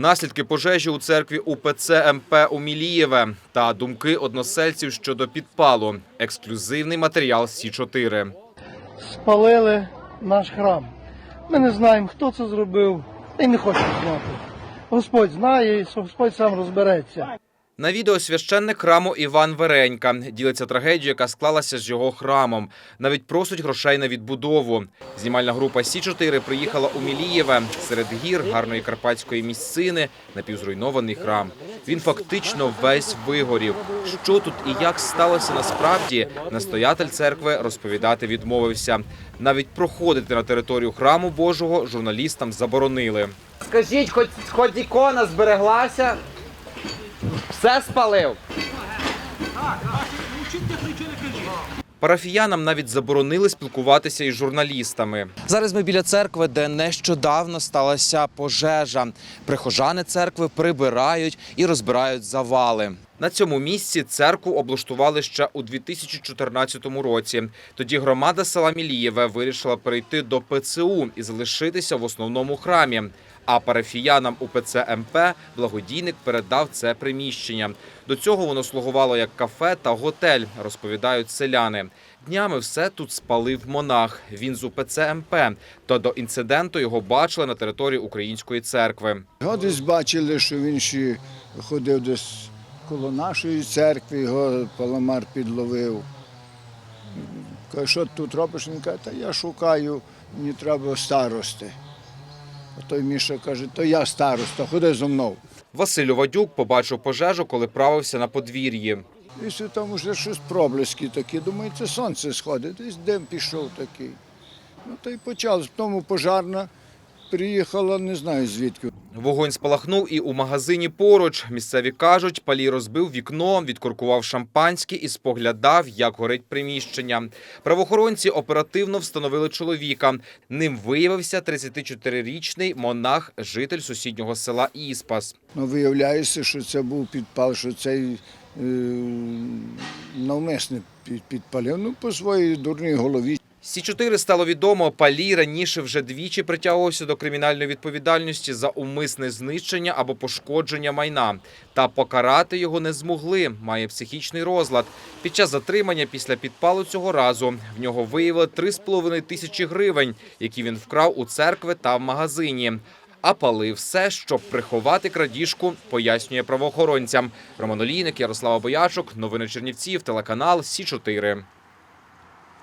Наслідки пожежі у церкві УПЦ МП у Мілієве та думки односельців щодо підпалу. Ексклюзивний матеріал Сі 4 спалили наш храм. Ми не знаємо, хто це зробив, і не хочемо знати. Господь знає, і Господь сам розбереться. На відео священник храму Іван Веренька ділиться трагедією, яка склалася з його храмом. Навіть просить грошей на відбудову. Знімальна група Сі 4 приїхала у Мілієве серед гір гарної карпатської місцини напівзруйнований храм. Він фактично весь вигорів. Що тут і як сталося насправді, настоятель церкви розповідати відмовився. Навіть проходити на територію храму Божого журналістам заборонили. Скажіть, хоч, хоч ікона збереглася? Все спалив? Парафіянам навіть заборонили спілкуватися із журналістами. Зараз ми біля церкви, де нещодавно сталася пожежа. Прихожани церкви прибирають і розбирають завали. На цьому місці церкву облаштували ще у 2014 році. Тоді громада села Мілієве вирішила перейти до ПЦУ і залишитися в основному храмі. А парафіянам УПЦ МП благодійник передав це приміщення. До цього воно слугувало як кафе та готель, розповідають селяни. Днями все тут спалив монах. Він з УПЦ МП. Та до інциденту його бачили на території української церкви. Його десь бачили, що він ще ходив десь коло нашої церкви, його паламар підловив. Каже, що тут робиш? Він каже, та я шукаю, мені треба старости. А той Міша каже, то я староста, ходи зо мною. Василь Овадюк побачив пожежу, коли правився на подвір'ї. І там вже щось проблески такі. Думаю, це сонце сходить, десь дим пішов такий. Ну та й почалось. Тому пожарна приїхала, не знаю звідки. Вогонь спалахнув і у магазині поруч. Місцеві кажуть, палій розбив вікно, відкоркував шампанське і споглядав, як горить приміщення. Правоохоронці оперативно встановили чоловіка. Ним виявився 34-річний монах, житель сусіднього села Іспас. Ну, виявляється, що це був підпал, що цей е, навмисне підпалив. Ну, по своїй дурній голові. Сі 4 стало відомо, Палій раніше вже двічі притягувався до кримінальної відповідальності за умисне знищення або пошкодження майна. Та покарати його не змогли. Має психічний розлад. Під час затримання після підпалу цього разу в нього виявили 3,5 тисячі гривень, які він вкрав у церкви та в магазині. А палив все, щоб приховати крадіжку, пояснює правоохоронцям. Роман Олійник, Ярослава Боячук, новини Чернівців, телеканал Сі 4